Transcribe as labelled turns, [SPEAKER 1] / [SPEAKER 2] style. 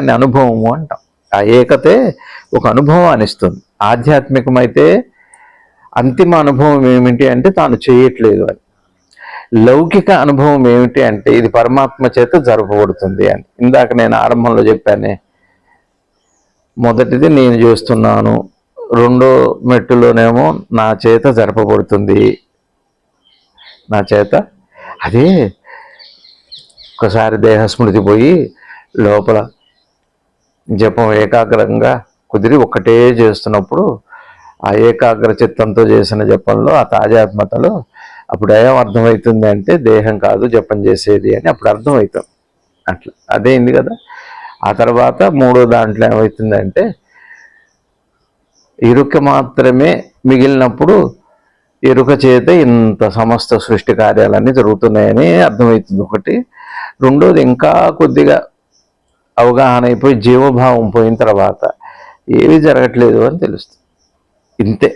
[SPEAKER 1] అని అనుభవము అంటాం. ఆ ఏకతే ఒక అనుభవాన్ని ఇస్తుంది. ఆధ్యాత్మికమైతే అంతిమ అనుభవం ఏమిటి అంటే తాను చేయట్లేదు అని. లౌకిక అనుభవం ఏమిటి అంటే ఇది పరమాత్మ చేత జరపబడుతుంది అని. ఇందాక నేను ఆరంభంలో చెప్పానే మొదటిది నేను చేస్తున్నాను రెండో మెట్టులోనేమో నా చేత జరపబడుతుంది. నా చేత? అదే ఒకసారి దేహస్మృతి పోయి లోపల జపం ఏకాగ్రంగా కుదిరి ఒక్కటే చేస్తున్నప్పుడు ఆ ఏకాగ్ర చిత్తంతో చేసిన జపంలో ఆ తాజాత్మతలో అప్పుడు ఏం అర్థమవుతుంది అంటే దేహం కాదు జపం చేసేది అని అప్పుడు అర్థమవుతుంది అట్లా. అదేంది కదా. ఆ తర్వాత మూడో దాంట్లో ఏమవుతుందంటే ఇరుక మాత్రమే మిగిలినప్పుడు ఎరుక చేత ఇంత సమస్త సృష్టి కార్యాలన్నీ జరుగుతున్నాయని అర్థమవుతుంది. ఒకటి. రెండోది ఇంకా కొద్దిగా అవగాహన అయిపోయి జీవభావం పోయిన తర్వాత ఏవి జరగట్లేదు అని తెలుస్తుంది. ఇంతే.